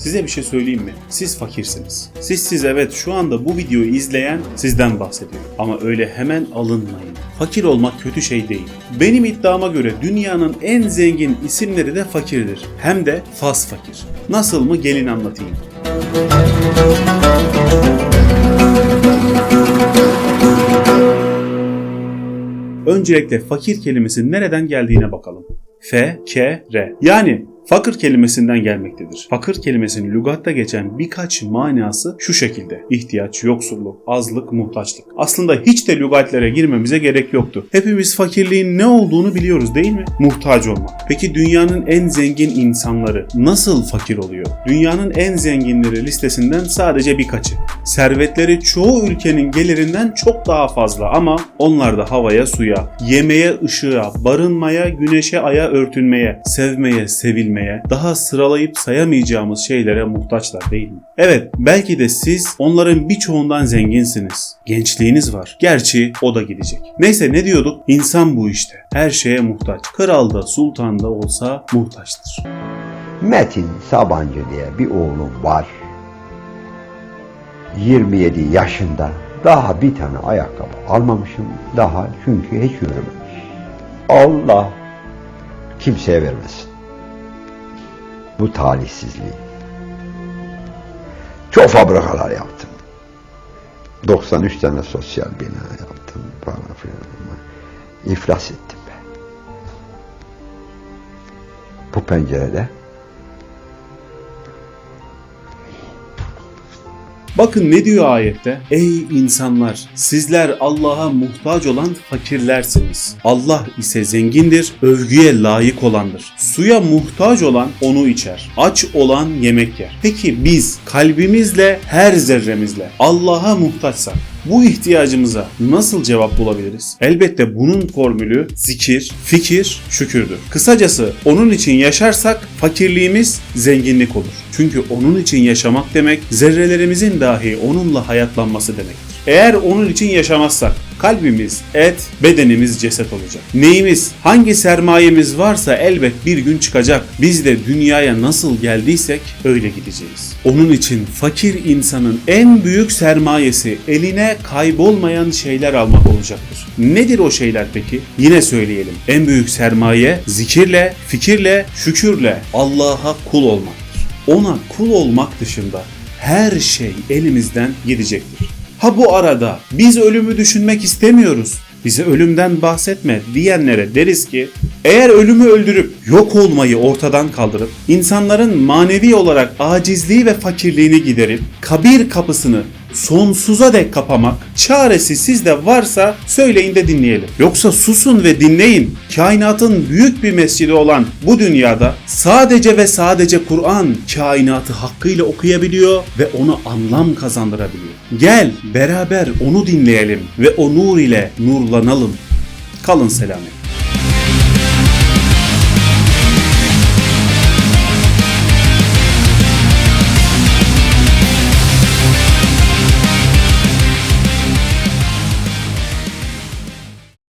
Size bir şey söyleyeyim mi? Siz fakirsiniz. Siz siz evet şu anda bu videoyu izleyen sizden bahsediyor. Ama öyle hemen alınmayın. Fakir olmak kötü şey değil. Benim iddiama göre dünyanın en zengin isimleri de fakirdir. Hem de fas fakir. Nasıl mı gelin anlatayım. Öncelikle fakir kelimesinin nereden geldiğine bakalım. F, K, R. Yani fakir kelimesinden gelmektedir. Fakir kelimesinin lügatta geçen birkaç manası şu şekilde. İhtiyaç, yoksulluk, azlık, muhtaçlık. Aslında hiç de lügatlere girmemize gerek yoktu. Hepimiz fakirliğin ne olduğunu biliyoruz değil mi? Muhtaç olmak. Peki dünyanın en zengin insanları nasıl fakir oluyor? Dünyanın en zenginleri listesinden sadece birkaçı. Servetleri çoğu ülkenin gelirinden çok daha fazla ama onlar da havaya, suya, yemeye, ışığa, barınmaya, güneşe, aya örtünmeye, sevmeye, sevilmeye, daha sıralayıp sayamayacağımız şeylere muhtaçlar değil mi? Evet, belki de siz onların birçoğundan zenginsiniz. Gençliğiniz var. Gerçi o da gidecek. Neyse ne diyorduk? İnsan bu işte. Her şeye muhtaç. Kral da sultan da olsa muhtaçtır. Metin Sabancı diye bir oğlum var. 27 yaşında daha bir tane ayakkabı almamışım daha çünkü hiç yürümemiş. Allah kimseye vermesin. Bu talihsizliği. Çok fabrikalar yaptım. 93 tane sosyal bina yaptım falan filan. İflas ettim ben. Bu pencerede Bakın ne diyor ayette? Ey insanlar! Sizler Allah'a muhtaç olan fakirlersiniz. Allah ise zengindir, övgüye layık olandır. Suya muhtaç olan onu içer. Aç olan yemek yer. Peki biz kalbimizle, her zerremizle Allah'a muhtaçsak bu ihtiyacımıza nasıl cevap bulabiliriz? Elbette bunun formülü zikir, fikir, şükürdür. Kısacası onun için yaşarsak fakirliğimiz zenginlik olur. Çünkü onun için yaşamak demek zerrelerimizin dahi onunla hayatlanması demektir. Eğer onun için yaşamazsak kalbimiz et, bedenimiz ceset olacak. Neyimiz, hangi sermayemiz varsa elbet bir gün çıkacak. Biz de dünyaya nasıl geldiysek öyle gideceğiz. Onun için fakir insanın en büyük sermayesi eline kaybolmayan şeyler almak olacaktır. Nedir o şeyler peki? Yine söyleyelim. En büyük sermaye zikirle, fikirle, şükürle Allah'a kul olmaktır. Ona kul olmak dışında her şey elimizden gidecektir. Ha bu arada biz ölümü düşünmek istemiyoruz. Bize ölümden bahsetme diyenlere deriz ki eğer ölümü öldürüp yok olmayı ortadan kaldırıp insanların manevi olarak acizliği ve fakirliğini giderip kabir kapısını sonsuza dek kapamak çaresi sizde varsa söyleyin de dinleyelim. Yoksa susun ve dinleyin. Kainatın büyük bir mescidi olan bu dünyada sadece ve sadece Kur'an kainatı hakkıyla okuyabiliyor ve ona anlam kazandırabiliyor. Gel beraber onu dinleyelim ve o nur ile nurlanalım. Kalın selamet.